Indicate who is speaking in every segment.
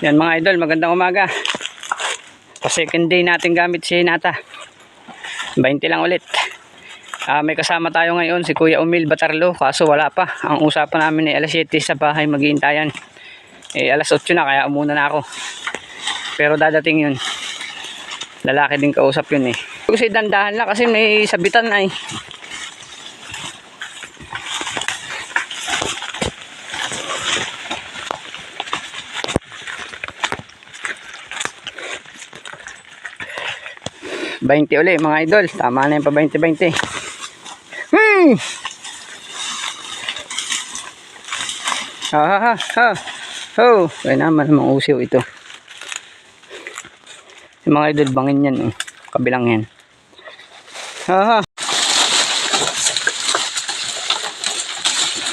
Speaker 1: Yan mga idol, magandang umaga. Pa second day natin gamit si Nata. 20 lang ulit. Ah, may kasama tayo ngayon si Kuya Umil Batarlo kaso wala pa. Ang usapan namin ay alas 7 sa bahay maghihintayan. Eh alas 8 na kaya umuna na ako. Pero dadating yun. Lalaki din kausap yun eh. Kasi dandahan lang kasi may sabitan ay. Bainte uli mga idol. Tama na yung pa 20-20. Hmm! Ha ha ha ha. Oh, kaya naman mga usiw ito. Yung mga idol bangin yan oh. Kabilang yan. Ha ha.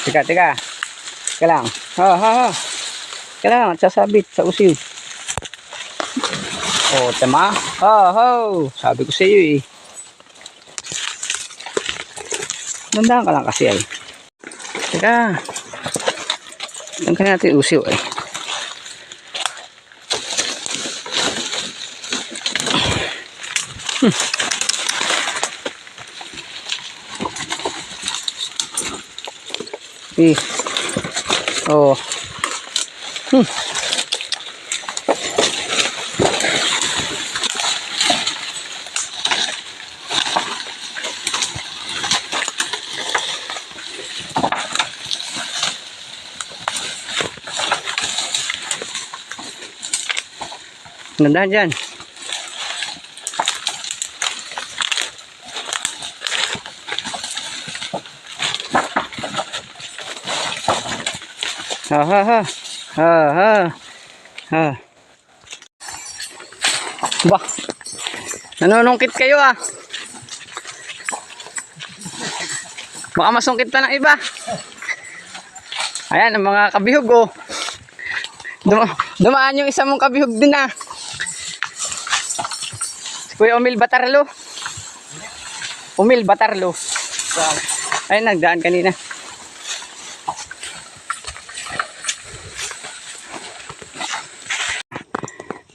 Speaker 1: Teka, teka. Teka. Ha ha ha. Teka lang, sasabit sa usiw. Oh, tama. Ho, ho. Sabi ko sa iyo eh. Dandahan ka lang kasi ay. Teka. Ang ka natin usiw ay. Hmm. Eh. Oh. Hmm. Nandahan dyan. Ha ha ha. Ha ha. Ha. Bah. Nanunungkit kayo ah. Baka masungkit pa ng iba. Ayan, ang mga kabihog oh. Duma dumaan yung isa mong kabihog din ah. Kuya Umil Batarlo. Umil Batarlo. Ayun, nagdaan kanina.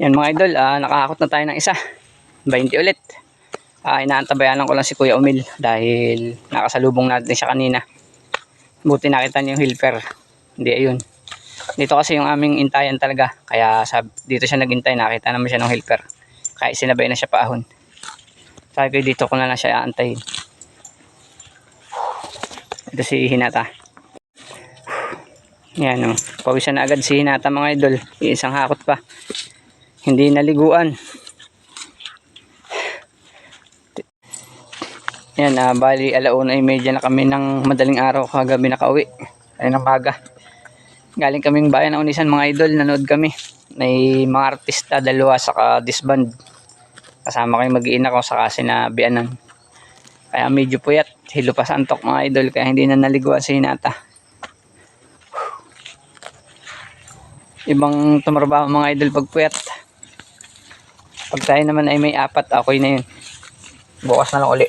Speaker 1: Yan mga idol, ah, nakahakot na tayo ng isa. 20 ulit. Ah, inaantabayanan ko lang si Kuya Umil dahil nakasalubong natin siya kanina. Buti nakita niyo yung helper. Hindi ayun. Dito kasi yung aming intayan talaga. Kaya sab dito siya naghintay, nakita naman siya ng helper. Kaya sinabay na siya paahon. Sabi ko dito ko na lang siya aantayin. Ito si Hinata. Yan o. Pawisan na agad si Hinata mga idol. Isang hakot pa. Hindi naliguan. Yan, ah, bali alauna ay medya na kami ng madaling araw kagabi nakauwi. Ay ng maga. Galing kaming bayan ng Unisan mga idol, nanood kami. May mga artista, dalawa, saka disband. Kasama kayo mag-iina ko saka sinabianan. Kaya medyo puyat, hilo pa mga idol, kaya hindi na naliguan si Hinata. Ibang tumarbaho mga idol pag puyat. Pag tayo naman ay may apat, okay na yun. Bukas na lang uli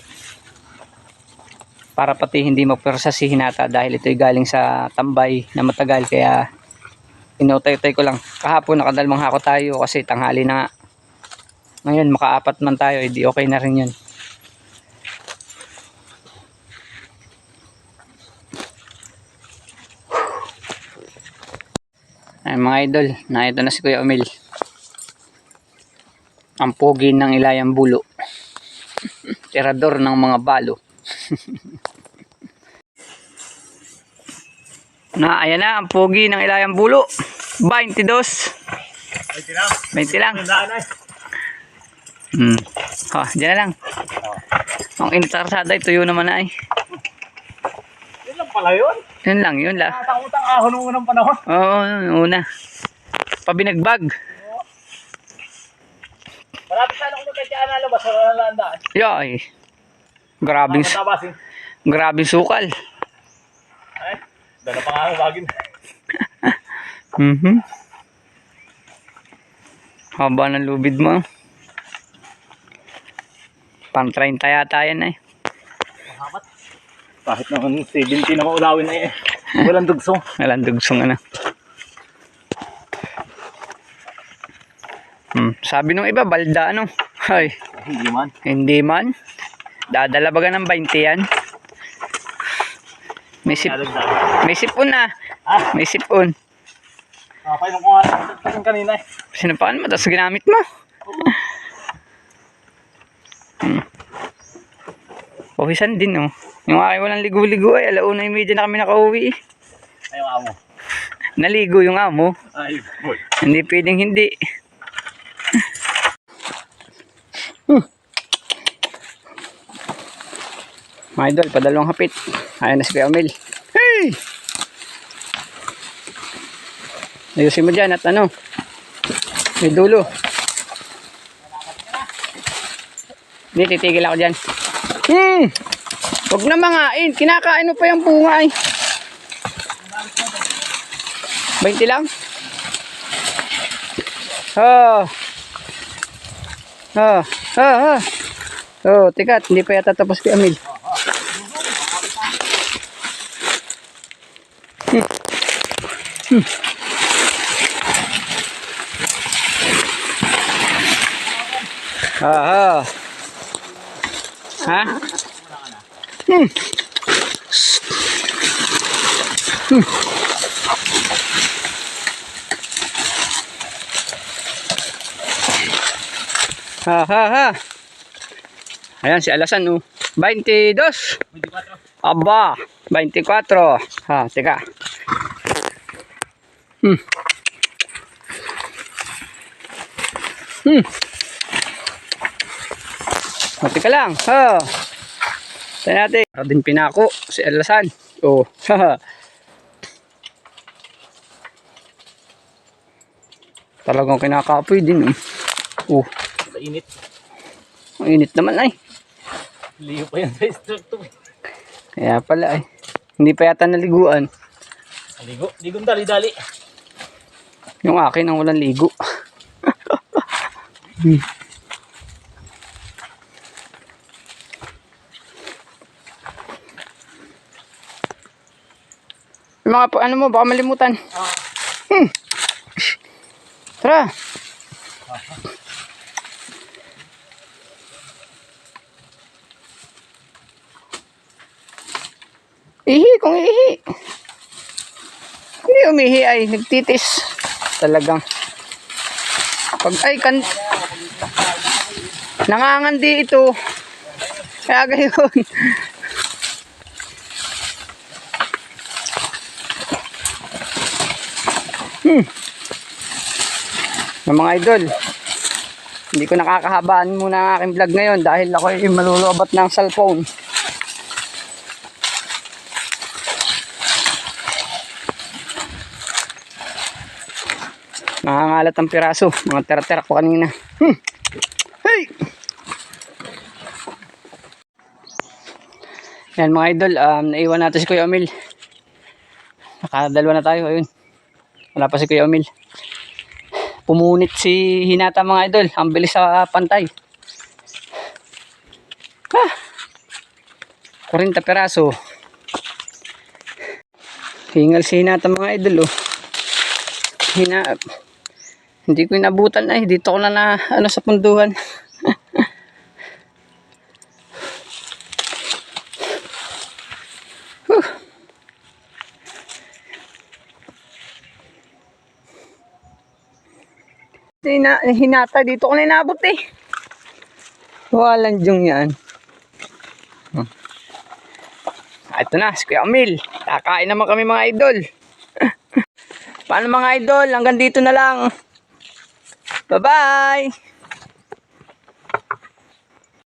Speaker 1: para pati hindi magpersa si Hinata dahil ito'y galing sa tambay na matagal kaya inutay-tay ko lang. Kahapon nakadalmang hako tayo kasi tanghali na nga. Ngayon makaapat man tayo hindi okay na rin yun. Ay mga idol na ito na si Kuya Umil ang pogi ng ilayang bulo. Tirador ng mga balo. Na ayan na ang pogi ng ilayang bulo 22
Speaker 2: Ay, tira.
Speaker 1: 20 lang
Speaker 2: Tandaan ay.
Speaker 1: hmm. oh, dyan na lang ang init sa karsada tuyo naman na ay
Speaker 2: Yun lang pala yun.
Speaker 1: yun lang yun lang
Speaker 2: Nakatang-utang ahon nung unang panahon.
Speaker 1: oo yun, una pabinagbag
Speaker 2: Marami sana kung nagkakiyaan na labas. Wala na landaan.
Speaker 1: yoy grabing grabing sukal
Speaker 2: Ay, dala pa nga ang bagin.
Speaker 1: Mhm haba ng lubid mo pang 30 yata yan eh
Speaker 2: Mahamat. Kahit naman 70 na maulawin na eh. Walang dugso.
Speaker 1: Walang dugsong ano. Sabi nung iba, balda ano. Ay,
Speaker 2: Hindi man.
Speaker 1: hindi man. Dadala ba ka ng 20 yan? May, sip, may sipon na.
Speaker 2: Ah,
Speaker 1: May sipon.
Speaker 2: Ah painom ko nga ito kanina eh.
Speaker 1: Sinapaan mo, tapos ginamit mo. Hmm. Pawisan din, oh. Yung aking walang ligo-ligo ay alauna yung medyo na kami nakauwi. eh.
Speaker 2: Ayaw amo.
Speaker 1: Naligo yung amo.
Speaker 2: Ay, boy.
Speaker 1: Hindi pwedeng hindi. Hmm. Mga idol, padalawang hapit. Ayan na si Kuya Mel. Hey! Ayusin mo dyan at ano. May dulo. Hindi, titigil ako dyan. Hmm! Huwag na mangain. Kinakain mo pa yung bunga eh. 20 lang? Oh. Oh. Oh, oh. Oh, teka, hindi pa yata tapos kay Amil. Hmm. Hmm. Ah. Ha? Hmm. Ha, ha, ha. Ayan, si Alasan, oh. 22.
Speaker 2: 24.
Speaker 1: Aba, 24. Ha, teka. Hmm. Hmm. O, teka lang. Ha. Tayo natin. Para din pinako si Alasan. Oh. Talagang kinakapoy din. eh. Oh.
Speaker 2: Sa init.
Speaker 1: Ang init naman ay.
Speaker 2: Liyo pa yan sa instructor.
Speaker 1: Kaya pala ay. Hindi pa yata naliguan.
Speaker 2: Ligo. Ligong dali-dali.
Speaker 1: Yung akin ang walang ligo. Hmm. Mga ano mo, baka malimutan. Hmm. Tara. Ihi, kung ihi. Hindi umihi ay nagtitis. Talagang. Pag ay kan Nangangandi ito. Kaya gayon. Hmm. Ng mga idol. Hindi ko nakakahabaan muna ang aking vlog ngayon dahil ako ay malulubat ng cellphone. Nangangalat ang piraso. Mga tera-tera ko kanina. Hmm. Hey! Yan mga idol, um, naiwan natin si Kuya Omil. Nakadalwa na tayo, ayun. Wala pa si Kuya Omil. Pumunit si Hinata mga idol. Ang bilis sa pantay. Ah! 40 peraso. Hingal si Hinata mga idol, oh. Hina, hindi ko inabutan ay dito ko na na ano sa punduhan. Hina, hinata dito ko na inabot eh. Walang diyong yan. Hmm. Ah, Ito na, si Kuya Amil. Kakain naman kami mga idol. Paano mga idol? Hanggang dito na lang. Bye-bye!